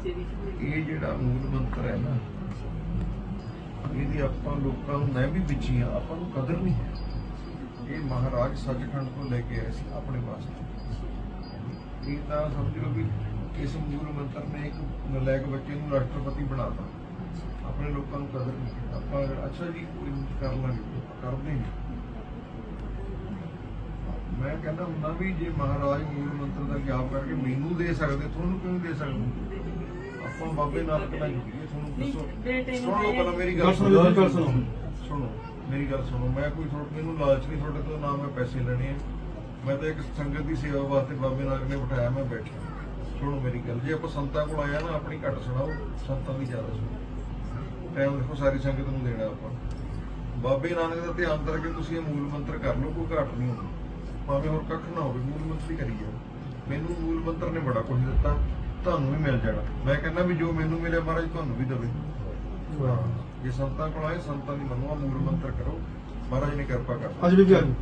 ਇਹ ਜਿਹੜਾ ਮੂਲ ਮੰਤਰ ਹੈ ਨਾ, ਇਹਦੀ ਆਪਾਂ ਲੋਕਾਂ ਨੂੰ ਮੈਂ ਵੀ ਵਿੱਚੀ ਆ ਆਪਾਂ ਨੂੰ ਕਦਰ ਨਹੀਂ ਹੈ। ਇਹ ਮਹਾਰਾਜ ਸੱਚਖੰਡ ਤੋਂ ਲੈ ਕੇ ਆਏ ਸੀ ਆਪਣੇ ਵਾਸਤੇ। ਇਹ ਤਾਂ ਸਮਝ ਲਓ ਵੀ ਇਸ ਮੂਲ ਮੰਤਰ ਨੇ ਇੱਕ ਨਲਾਇਕ ਬੱਚੇ ਨੂੰ ਰਾਸ਼ਟਰਪਤੀ ਬਣਾਤਾ। ਆਪਣੇ ਲੋਕਾਂ ਨੂੰ ਕਦਰ ਨਹੀਂ ਆਪਾਂ, ਅੱਛਾ ਜੀ, ਕੋਈ ਕਰ ਲਾਂਗੇ ਕਰਦੇ ਨਹੀਂ। ਮੈਂ ਕਹਿੰਦਾ ਹੁੰਦਾ ਵੀ ਜੇ ਮਹਾਰਾਜ ਮੂਲ ਮੰਤਰ ਦਾ ਗਿਆਪ ਕਰਕੇ ਮੈਨੂੰ ਦੇ ਸਕਦੇ, ਤੁਹਾਨੂੰ ਕਿਉਂ ਦੇ ਸਕਦੇ? ਆਪਾਂ ਬਾਬੇ ਨਾਲ ਜੁੜੀਏ ਤੁਹਾਨੂੰ ਨਹੀਂ, ਦੱਸੋ। ਬੇਟੇ ਨੂੰ ਸੁਣੋ ਮੈਂ- ਪਹਿਲਾਂ ਮੇਰੀ ਗੱਲ ਗੱਲ ਸੁਣੋ। ਜੀ, ਗੱਲ ਸੁਣੋ। ਸੁਣੋ ਮੇਰੀ ਗੱਲ ਸੁਣੋ। ਮੈਂ ਕੋਈ ਤੁਹਾਡੇ ਮੈਨੂੰ ਲਾਲਚ ਨਹੀਂ ਤੁਹਾਡੇ ਤੋਂ ਨਾ ਮੈਂ ਪੈਸੇ ਲੈਣੇ ਆ। ਮੈਂ ਤਾਂ ਇੱਕ ਸੰਗਤ ਦੀ ਸੇਵਾ ਵਾਸਤੇ ਬਾਬੇ ਨਾਨਕ ਨੇ ਬਿਠਾਇਆ ਮੈਂ ਬੈਠਾ। ਸੁਣੋ ਮੇਰੀ ਗੱਲ ਜੇ ਆਪਾਂ ਸੰਤਾਂ ਕੋਲ ਆਇਆ ਨਾ ਆਪਣੀ ਘੱਟ ਸੁਣਾਓ ਸੰਤਾਂ ਦੀ ਜ਼ਿਆਦਾ ਸੁਣੋ। ਟਾਈਮ ਦੇਖੋ ਸਾਰੀ ਸੰਗਤ ਨੂੰ ਦੇਣਾ ਆਪਾਂ। ਬਾਬੇ ਨਾਨਕ ਦਾ ਧਿਆਨ ਕਰਕੇ ਤੁਸੀਂ ਇਹ ਮੂਲ ਮੰਤਰ ਕਰ ਲਓ ਕੋਈ ਘਾਟ ਨਹੀਂ ਹੋਣੀ। ਭਾਵੇਂ ਹੋਰ ਕੱਖ ਨਾ ਹੋਵੇ ਮੂਲ ਮੰਤਰ ਹੀ ਕਰੀ ਜਾਓ। ਮੈਨੂੰ ਮੂਲ ਮੰਤਰ ਨੇ ਬੜਾ ਕੁਝ ਦਿੱਤਾ। ਤੁਹਾਨੂੰ ਵੀ ਮਿਲ ਜਾਣਾ। ਮੈਂ ਕਹਿੰਦਾ ਵੀ ਜੋ ਮੈਨੂੰ ਮਿਲਿਆ ਮਹਾਰਾਜ ਤੁਹਾਨੂੰ ਵੀ ਦੇਵੇ। ਜੇ ਸੰਤਾਂ ਕੋਲ ਆਏ ਸੰਤਾਂ ਦੀ ਮੰਨੋ ਮੂਲ ਮੰਤਰ ਕਰੋ। ਮਹਾਰਾਜ ਨੇ ਕਿਰਪਾ ਕਰਨਾ ਅੱਜ ਵੀ ਜਾਓ